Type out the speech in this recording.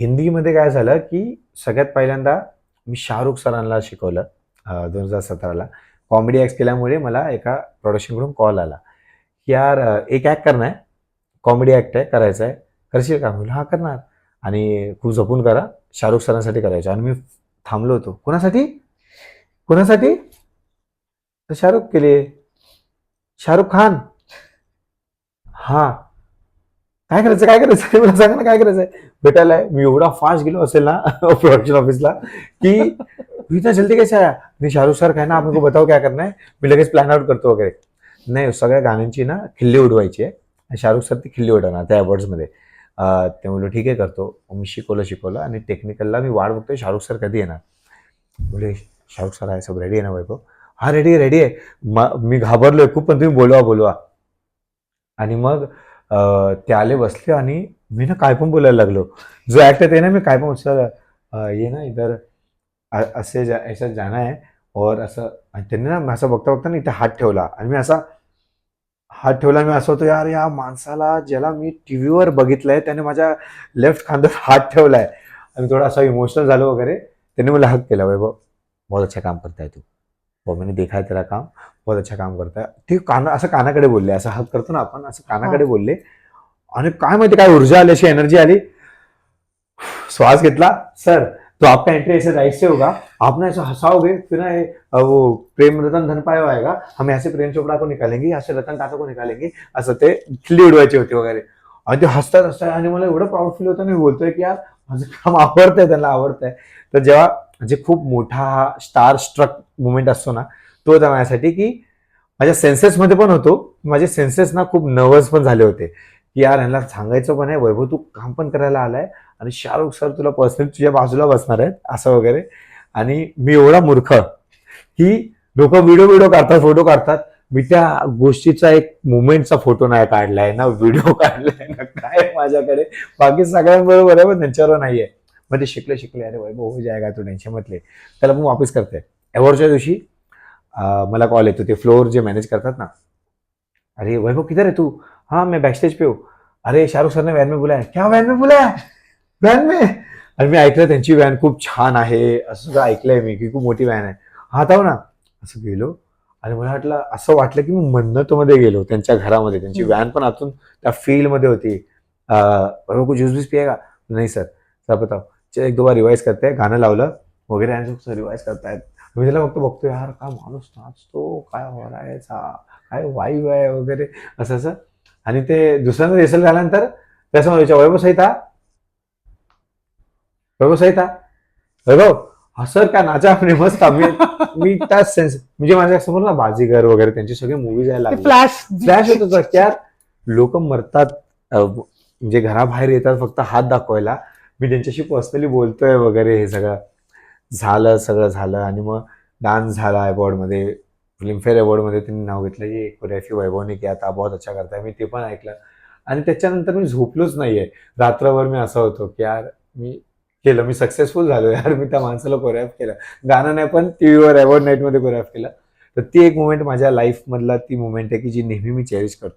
हिंदीमध्ये काय झालं की सगळ्यात पहिल्यांदा मी शाहरुख सरांना शिकवलं दोन हजार सतराला. कॉमेडी ॲक्ट केल्यामुळे मला एका प्रोडक्शनकडून कॉल आला. की यार एक ॲक्ट करणं आहे कॉमेडी ॲक्ट आहे करायचं आहे. करशील का? म्हणलं हा करणार. आणि खूप जपून करा शाहरुख सरांसाठी करायचं. आणि मी थांबलो होतो. कोणासाठी? कोणासाठी? तर शाहरुख केले. शाहरुख खान. हां. काय करायचं काय करायचं? मला सांगा ना काय करायचंय? भेटायला आहे. मी एवढा फास्ट गेलो असेल ना प्रोडक्शन ऑफिसला की इतना जल्दी कैसे आया मी शाहरुख सर काय ना आपण बताव बताओ करणार आहे? मी लगेच प्लॅन आउट करतो वगैरे. नाही सगळ्या गाण्यांची ना खिल्ली उडवायची आहे. शाहरुख सर ती खिल्ली उडवणार त्या अवॉर्ड्समध्ये ते म्हणलो ठीक आहे करतो. मी शिकवलं शिकवलं आणि टेक्निकलला मी वाट बघतोय शाहरुख सर कधी येणार? बोले शाहरुख सर आहे सब रेडी आहे ना वैभव हा रेडी आहे रेडी आहे. मी घाबरलोय खूप पण तुम्ही बोलवा बोलवा. आणि मग ते आले बसले आणि मी ना काय पण बोलायला लागलो. जो ॲक्टर ते ना मी काय पण सर ये ना इधर असे जा ऐसा आहे और असं त्यांनी ना मी असं बघता बघता ना इथे हात ठेवला. आणि मी असा हात ठेवला मी असं होतो यार या माणसाला ज्याला मी टी व्हीवर बघितलं आहे त्याने माझ्या लेफ्ट खांद्यावर हात ठेवला आहे आणि थोडा असा इमोशनल झालो वगैरे त्यांनी मला हक केला वैभव बहुत अच्छा काम करता है तू. वो मैंने देखा है तेरा काम. बहुत अच्छा काम करता है ते काना असं कानाकडे बोलले असं हक करतो ना आपण असं कानाकडे बोलले. आणि काय माहिती काय ऊर्जा आली अशी एनर्जी आली. श्वास घेतला. सर तो आपका एंट्री ऐसे राइट से होगा. आप ना ऐसा हंसाओगे फिर ना वो प्रेम रतन धन पायो आएगा. हम ऐसे प्रेम चोपड़ा को निकालेंगे यहाँ से रतन टाटा को निकालेंगे. असं ते खिल्ली उडवायची होती वगैरे. आणि ते हसतात हसतात आणि मला एवढं प्राऊड फील होतं मी बोलतोय की यार माझं काम आवडतंय त्यांना आवडतंय. तर जेव्हा म्हणजे खूप मोठा स्टार स्ट्रक मुवमेंट असतो ना तो होता माझ्यासाठी की माझ्या सेन्सेसमध्ये पण होतो. माझे सेन्सेस ना खूप नर्वस पण झाले होते. की यार यांना सांगायचं पण आहे. वैभव तू काम पण करायला आलाय आणि शाहरुख सर तुला पर्सनली तुझ्या बाजूला बसणार आहेत असं वगैरे. आणि मी एवढा मूर्ख की लोक व्हिडिओ व्हिडिओ काढतात फोटो काढतात. मी त्या गोष्टीचा एक मुवमेंटचा फोटो नाही काढलाय ना व्हिडिओ काढलाय ना काय माझ्याकडे? बाकी सगळ्यांबरोबर आहे पण त्यांच्यावर नाहीये. मग ते शिकले शिकले. अरे वैभव हो जायगा तू टेन्शन मतले त्याला पण वापस करते. अवॉर्डच्या दिवशी मला कॉल येतो. ते फ्लोअर जे मॅनेज करतात ना. अरे वैभव किधर है तू? हाँ मैं बैक स्टेज पे हूँ. अरे शाहरुख सर ने वैन में बुलाया. क्या वैन में बुलाया? वॅन में? आणि मी ऐकलं त्यांची व्हॅन खूप छान आहे. असं सुद्धा ऐकलंय मी की खूप मोठी व्हॅन आहे. हा जाऊ ना. असं गेलो. आणि मला वाटलं असं वाटलं की मी मन्नतमध्ये गेलो त्यांच्या घरामध्ये. त्यांची. व्हॅन पण आतून त्या फील्डमध्ये होती. अं, कुछ ज्यूस बीस पिएगा? नाही सर सर बताओ एक दो बार रिवाइज करते. गाणं लावलं. वगैरे आणि रिवाइज करतायत. मी त्याला फक्त बघतो यार काय माणूस नाचतो काय हो रहा आहे याचा काय वाईव आहे वगैरे असं असं. आणि ते दुसऱ्यांदा रिहर्सल झाल्यानंतर त्यासमोर विचार वैभव सहित वैभव सहित वैभव सर काय नाचा? आपले मस्त आम्ही मी त्या सेन्स म्हणजे माझ्यासमोर ना बाजीगर वगैरे त्यांची सगळे मूवी लागले. फ्लॅश. फ्लॅश होत होता की यार लोक मरतात म्हणजे घराबाहेर येतात फक्त हात दाखवायला. मी त्यांच्याशी पर्सनली बोलतोय वगैरे हे सगळं. झालं सगळं झालं आणि मग डान्स झाला अवॉर्डमध्ये फिल्मफेअर अवॉर्डमध्ये त्यांनी नाव घेतलं की कोरियोग्राफी वैभवने की आता बहुत अच्छा करताय मी ते पण ऐकलं. आणि त्याच्यानंतर मी झोपलोच नाही आहे रात्रभर मी असं होतो की यार मी केलं मी सक्सेसफुल झालो यार. मी त्या माणसाला कोरिओग्राफ केलं. गाणं नाही पण टी व्हीवर अवॉर्ड नाईटमध्ये कोरिओग्राफ केलं. तर ती एक मुमेंट माझ्या लाईफमधला ती मुमेंट आहे की जी नेहमी मी चेरिश करतो.